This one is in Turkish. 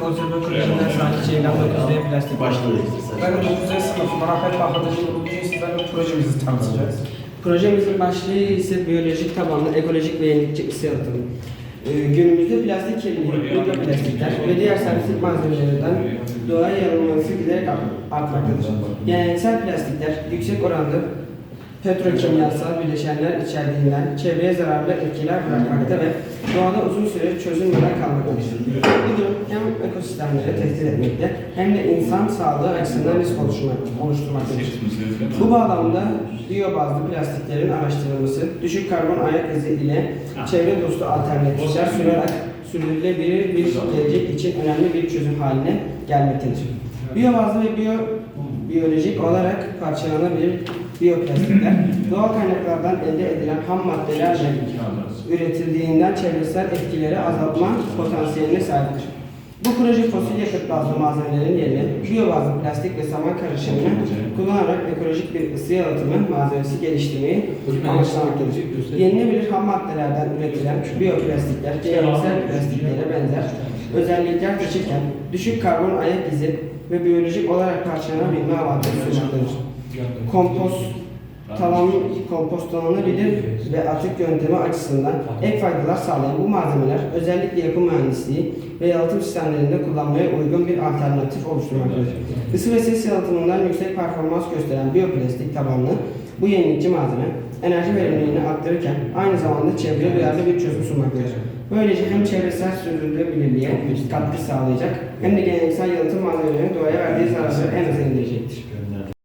Konserve Koleji'nden Salih Ceylan 9D plastik. Başladı. Ben 9. sınıfım Rafet Bahadırcı bugün sizlerle projemizi tanıtacağız. Projemizin başlığı ise biyolojik tabanlı ekolojik ve yenilikçi ısı yalıtımı. Ee, günümüzde plastik kirliliği, mikroplastikler ve diğer servislik malzemelerden doğaya yayılması giderek art- artmaktadır. Geleneksel plastikler yüksek oranda petrokimyasal bileşenler içerdiğinden çevreye zararlı etkiler bırakmakta ve doğada uzun süre çözülmeden kalmaktadır. Bu durum hem ekosistemleri tehdit etmekte hem de insan sağlığı açısından risk oluşturmak- oluşturmaktadır. Bu bağlamda biyo bazlı plastiklerin araştırılması, düşük karbon ayak izi ile çevre dostu alternatifler sunarak sürdürülebilir bir gelecek için önemli bir çözüm haline gelmektedir. Biyo bazlı ve biyo biyolojik olarak parçalanabilir biyoplastikler doğal kaynaklardan elde edilen ham maddelerle üretildiğinden çevresel etkileri azaltma potansiyeline sahiptir. Bu proje fosil yakıt bazlı malzemelerin yerine biyo bazlı plastik ve saman karışımını kullanarak ekolojik bir ısı yalıtımı malzemesi geliştirmeyi amaçlamaktadır. Yenilebilir ham maddelerden üretilen biyoplastikler geleneksel plastiklere benzer özellikler taşırken düşük karbon ayak izi ve biyolojik olarak parçalanabilme avantajı sunmaktadır. Kompost talan, kompostlanabilir ve atık yöntemi açısından ek faydalar sağlayan bu malzemeler özellikle yapı mühendisliği ve yalıtım sistemlerinde kullanmaya uygun bir alternatif oluşturmaktadır. Isı ve ses yalıtımından yüksek performans gösteren biyoplastik tabanlı bu yenilikçi malzeme enerji verimliliğini arttırırken aynı zamanda çevreye duyarlı bir çözüm sunmaktadır. Böylece hem çevresel sürdürülebilirliğe katkı sağlayacak hem de geleneksel yalıtım malzemelerinin doğaya verdiği zararları en aza indirecektir.